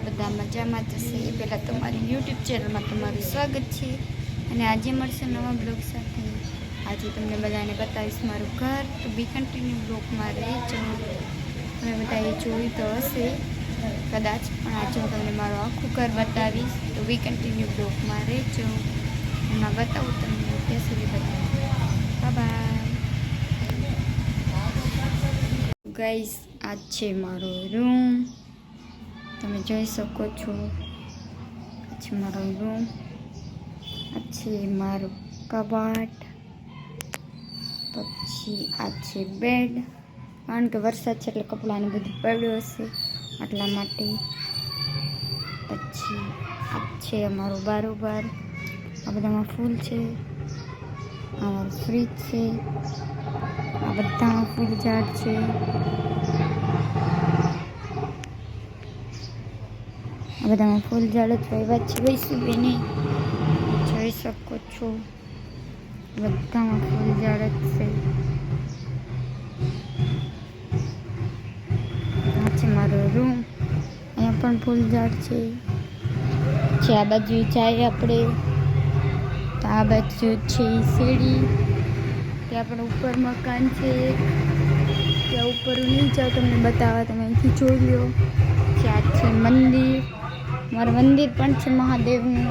બધા બધા મજામાં જશે એ પહેલાં તમારી યુટ્યુબ ચેનલમાં તમારું સ્વાગત છે. અને આજે મળશે નવા બ્લોગ સાથે. આજે તમને બધાને બતાવીશ મારું ઘર. તો બી કન્ટિન્યુ બ્લોગમાં રહેજો. તમે બધા એ જોયું તો હશે. કદાચ પણ આજે હું તમને મારું આખું ઘર બતાવીશ. તો બી કન્ટિન્યુ બ્લોગમાં રહેજો. એમાં બતાવું, તમને ત્યાં સુધી બતાવું. બાય ગાઈસ આ છે મારો રૂમ તમે જોઈ શકો છો. પછી મારો રૂમ આ છે મારું કબાટ, પછી આ છે બેડ કારણ કે વરસાદ છે એટલે કપડાને બધું પડ્યું હશે એટલા માટે. પછી આ છે અમારું બારોબાર. આ બધામાં ફૂલ છે. અમારું ફ્રીજ છે. આ બધામાં ફૂલ ઝાડ છે. બધામાં ફૂલ ઝાડ જ વાવ્યા છે વૈસું બેને. જોઈ શકો છો. બધામાં ફૂલ ઝાડ જ છે. આ મારો રૂમ. અહીંયા પણ ફૂલ ઝાડ છે. છે આ બાજુ જાય આપણે. તો આ બાજુ છે સીડી. ત્યાં પણ ઉપર મકાન છે ત્યાં ઉપર હું નહીં જાઉં તમને બતાવવા, તમે અહીંથી જોઈ લો ત્યાં છે મંદિર. મારું મંદિર પણ છે મહાદેવનું.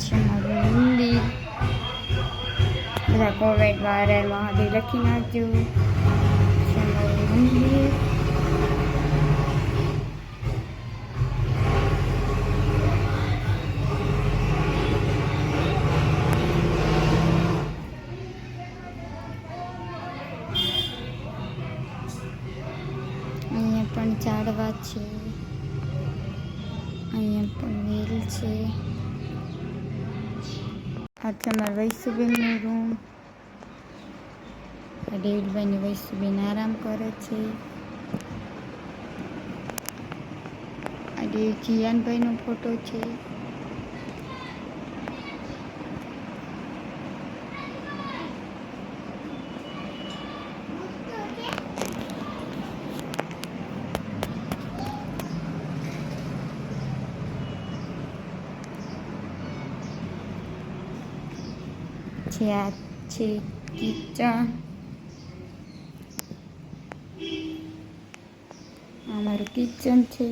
છે મારું મંદિર. બધા કોવિડ વાયરલ મહાદેવ લખી નાખજો છે મારું મંદિર અહીંયા પણ ઝાડવા છે અહીંયા પણ વેલ છે. આટલે મારા વૈસુબેનનો રૂમ ડેવિડભાઈની વૈસુબેન આરામ કરે છે. આ ડેવ જીયાનભાઈનો ફોટો છે. છે આ છે કિચન અમારું કિચન છે.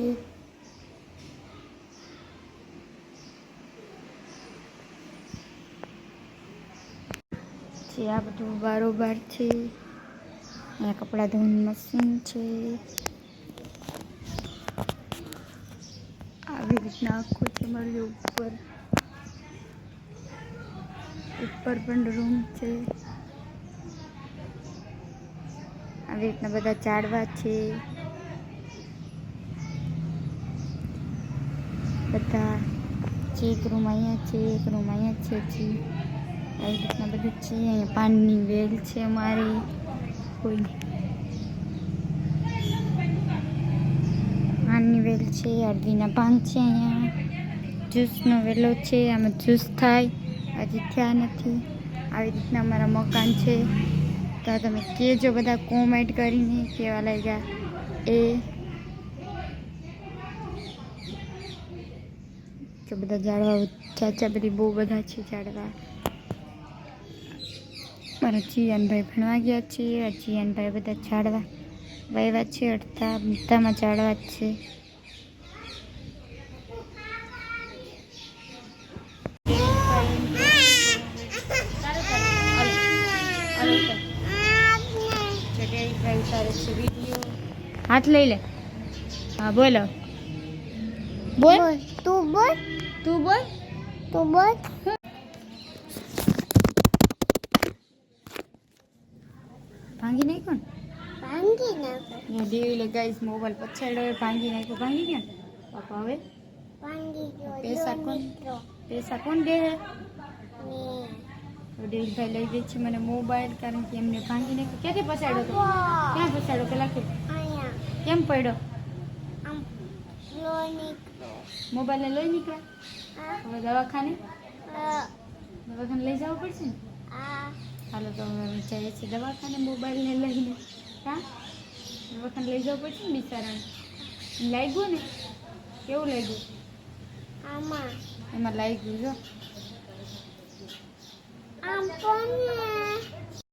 આ બધું બારોબાર છે. અહીંયા કપડાં ધોવાનું મશીન છે. આવી રીતના આખું છે મારી ઉપર. ઉપર પણ રૂમ છે. આવી રીતના બધા ઝાડવા છે. બધા છે એક રૂમ અહીંયા છે, એક રૂમ અહીંયા છે જી આવી રીતના બધું છે. અહીંયા પાનની વેલ છે અમારી. કોઈ પાનની વેલ છે અરવીના પાન છે અહીંયા. જ્યુસનો વેલો છે, આમાં જ્યુસ થાય. હજી થયા નથી. આવી રીતના અમારા મકાન છે. તો તમે કહેજો બધા કોમેન્ટ કરીને કેવા લાગ્યા. એ. જો બધા ઝાડવા ચાચા બધી બહુ બધા છે ઝાડવા મારા ચિયાનભાઈ ભણવા ગયા છે. આ જીયાનભાઈ બધા ઝાડવા વાવ્યા છે. અડધા બધામાં ઝાડવા જ છે. હાથ લઈ લે. હા બોલો. બોલ. તું બોલ. તું બોલ. તું બોલ. ભાંગી નાખ્યો ને? ભાંગી નાખો હું દેવીલે ગાઈસ મોબાઈલ પછાડ્યો એ ભાંગી નાખ્યો. ભાંગી ગયો ને? પાપા હવે? ભાંગી ગયો. પૈસા જો કોણ? મિત્રો. પૈસા કોણ દે હે? ને તો દેવીભાઈ લઈ દે છે મને મોબાઈલ કારણ કે એમને ભાંગી નાખ્યો. ક્યાંથી પછાડ્યો તો? ક્યાં પસાડ્યો પેલા કે? અહીંયા. કેમ પડ્યો? મોબાઈલને લઈ નીકળ્યા હવે દવાખાને? દવાખાને લઈ જવું પડશે ને? હાલો તો હવે જઈએ છીએ દવાખાને મોબાઈલને લઈને. હા? દવાખાને લઈ જવું પડશે ને બિચારાને? લાગ્યું ને? કેવું લાગ્યું? આમાં. એમાં લાગ્યું જો. આમ પણ